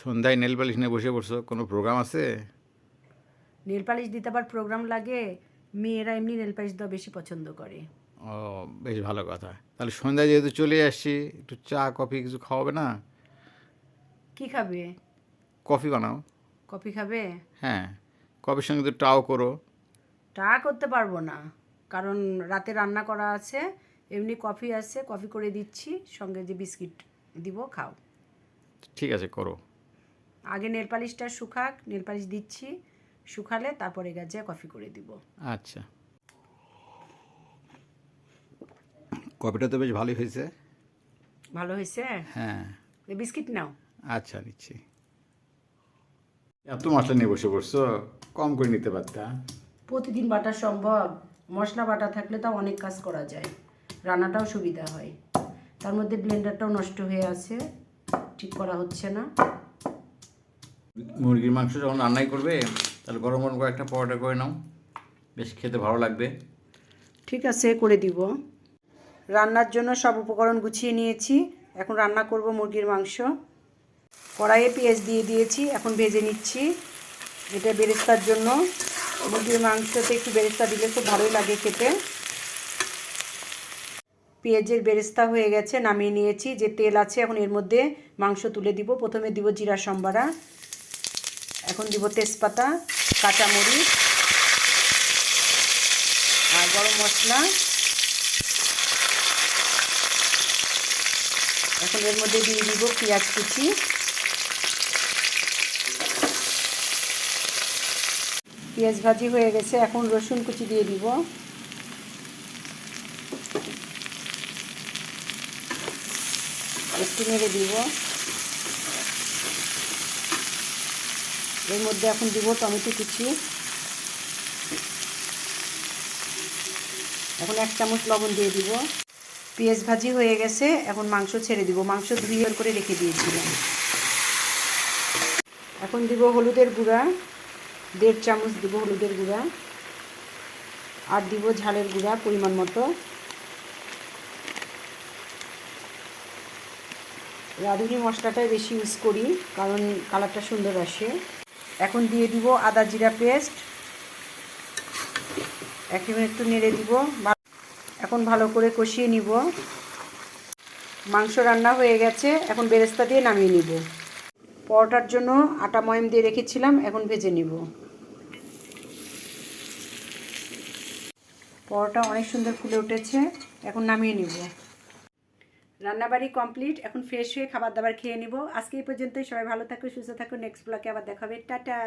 সন্ধ্যায় nail polish নিয়ে বসে পড়ছো কোনো প্রোগ্রাম আছে? নেল পালিশ দিতে আবার প্রোগ্রাম লাগে মেয়েরা এমনি নেল পালিশ দেওয়া বেশি পছন্দ করে। ও বেশ ভালো কথা। তাহলে সন্ধ্যায় যেহেতু চলে আসছি একটু চা কফি কিছু খাওয়াবে না? কি খাবে? কফি বানাও। কফি খাবে? হ্যাঁ কফির সঙ্গে তো টাও করো। টা করতে পারব না কারণ রাতে রান্না করা আছে এমনি কফি আছে কফি করে দিচ্ছি সঙ্গে যে বিস্কিট দিব খাও। ঠিক আছে করো। আগে নেল পালিশটা শুকাক নেল পালিশ দিচ্ছি শুকালে তারপরে গেছে কফি করে দিব। আচ্ছা। কফিটা তো বেশ ভালোই হয়েছে। ভালো হয়েছে? হ্যাঁ। বিস্কিট নাও। আচ্ছা নিচ্ছি। এত মশলা নিয়ে বসে পড়ছো কম করে নিতে পারতা। প্রতিদিন বাটা সম্ভব। মশলা বাটা থাকলে তাও অনেক কাজ করা যায়। রান্নাটাও সুবিধা হয়। তার মধ্যে ব্লেন্ডারটাও নষ্ট হয়ে আছে। ঠিক করা হচ্ছে না। মুরগির মাংস যখন রান্নাই করবে, তাহলে গরম গরম করে একটা পরোটা করে নাও। বেশ খেতে ভালো লাগবে। ঠিক আছে, করে দিব। রান্নার জন্য সব উপকরণ গুছিয়ে নিয়েছি। এখন রান্না করব মুরগির মাংস। কড়াইয়ে পেঁয়াজ দিয়ে দিয়েছি, এখন ভেজে নিচ্ছি। এটা বেরেস্তার জন্য। মুরগির মাংসতে একটু বেরেস্তা দিলে খুব ভালোই লাগে খেতে। পেঁয়াজের বেরেস্তা হয়ে গেছে, নামিয়ে নিয়েছি। যে তেল আছে, এখন এর মধ্যে মাংস তুলে দিব। প্রথমে দিব জিরা সম্বারা। এখন দিব তেজপাতা, কাঁচামরিচ, আর গরম মশলা। এখন এর মধ্যে দিয়ে দিব পেঁয়াজ কুচি। পেঁয়াজ ভাজি হয়ে গেছে, এখন রসুন কুচি দিয়ে দিব। একটু নেড়ে দিব। এর মধ্যে এখন দিব টমেটো কুচি। এখন এক চামচ লবণ দিয়ে দিব। পেঁয়াজ ভাজি হয়ে গেছে, এখন মাংস ছেড়ে দিব। মাংস ধুয়ে করে রেখে দিয়েছিলাম। এখন দিব হলুদের গুঁড়া, দেড় চামচ দিব হলুদের গুঁড়া, আর দিব ঝালের গুঁড়া পরিমাণ মতো। রাঁধুনি মশলাটাই বেশি ইউজ করি, কারণ কালারটা সুন্দর আসে। এখন দিয়ে দিব আদা জিরা পেস্ট। এখন একটু নেড়ে দিব। এখন ভালো করে কষিয়ে নিব। মাংস রান্না হয়ে গেছে, এখন বেরেস্তা দিয়ে নামিয়ে নিব। পরোটার জন্য আটা ময়ম দিয়ে রেখেছিলাম, এখন ভেজে নিব। পরোটা অনেক সুন্দর ফুলে উঠেছে, এখন নামিয়ে নিব। রান্নাবাড়ি কমপ্লিট এখন ফ্রেশ হয়ে খাবার দাবার খেয়ে নিব। আজকে এই পর্যন্তই, সবাই ভালো থাকো, সুস্থ থাকো নেক্সট ব্লকে আবার দেখাবে। টাটা!